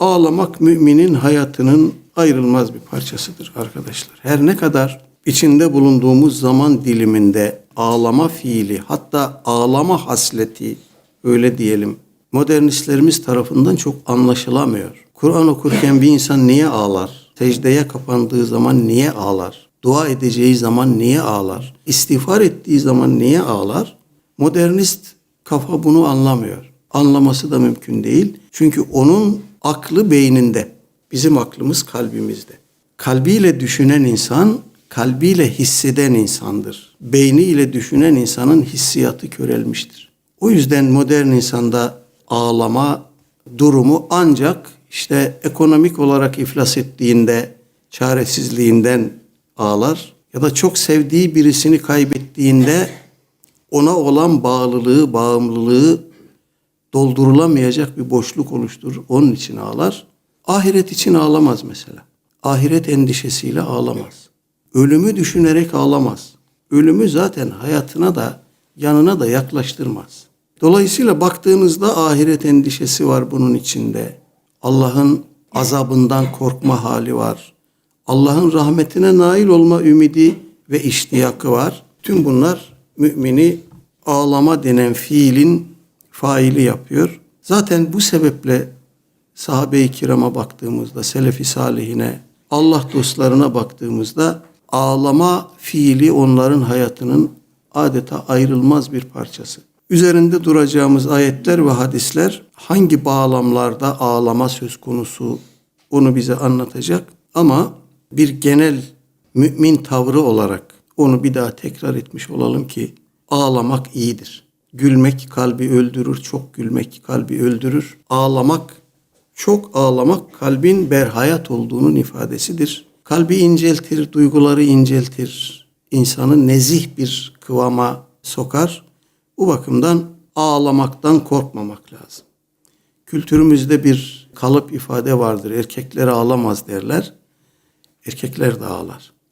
ağlamak müminin hayatının ayrılmaz bir parçasıdır arkadaşlar. Her ne kadar içinde bulunduğumuz zaman diliminde ağlama fiili hatta ağlama hasleti öyle diyelim modernistlerimiz tarafından çok anlaşılamıyor. Kur'an okurken bir insan niye ağlar? Secdeye kapandığı zaman niye ağlar? Dua edeceği zaman niye ağlar? İstiğfar ettiği zaman niye ağlar? Modernist kafa bunu anlamıyor. Anlaması da mümkün değil. Çünkü onun aklı beyninde. Bizim aklımız kalbimizde. Kalbiyle düşünen insan, kalbiyle hisseden insandır. Beyniyle düşünen insanın hissiyatı körelmiştir. O yüzden modern insanda ağlama durumu ancak işte ekonomik olarak iflas ettiğinde, çaresizliğinden ağlar ya da çok sevdiği birisini kaybettiğinde ona olan bağlılığı, bağımlılığı doldurulamayacak bir boşluk oluşturur. Onun için ağlar. Ahiret için ağlamaz mesela. Ahiret endişesiyle ağlamaz. Ölümü düşünerek ağlamaz. Ölümü zaten hayatına da yanına da yaklaştırmaz. Dolayısıyla baktığınızda ahiret endişesi var bunun içinde. Allah'ın azabından korkma hali var. Allah'ın rahmetine nail olma ümidi ve iştiyakı var. Tüm bunlar mümini ağlama denen fiilin faili yapıyor. Zaten bu sebeple sahabe-i kirama baktığımızda, selefi salihine, Allah dostlarına baktığımızda ağlama fiili onların hayatının adeta ayrılmaz bir parçası. Üzerinde duracağımız ayetler ve hadisler hangi bağlamlarda ağlama söz konusu onu bize anlatacak ama bir genel mümin tavrı olarak onu bir daha tekrar etmiş olalım ki ağlamak iyidir. Gülmek kalbi öldürür, çok gülmek kalbi öldürür. Ağlamak, çok ağlamak kalbin berhayat olduğunun ifadesidir. Kalbi inceltir, duyguları inceltir. insanı nezih bir kıvama sokar. Bu bakımdan ağlamaktan korkmamak lazım. Kültürümüzde bir kalıp ifade vardır. Erkekler ağlamaz derler. Erkekler de ağlar.